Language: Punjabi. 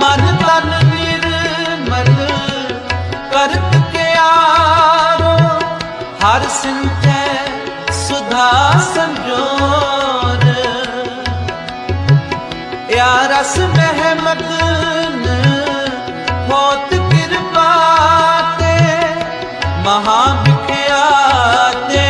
ਮਨ ਤਨ ਨਿਰਮਲ ਕਰਤ ਕਿਆਰੋ ਹਰ ਸਿੰਚੈ ਸੁਧਾ ਸੰਜੋਰ। ਯਾ ਰਸ ਮਹਿਮਤ ਮਗਨ ਹੋਤ ਕਿਰਪਾ ਤੇ ਮਹਾ ਵਿਖਿਆਤੇ ਤੋਰ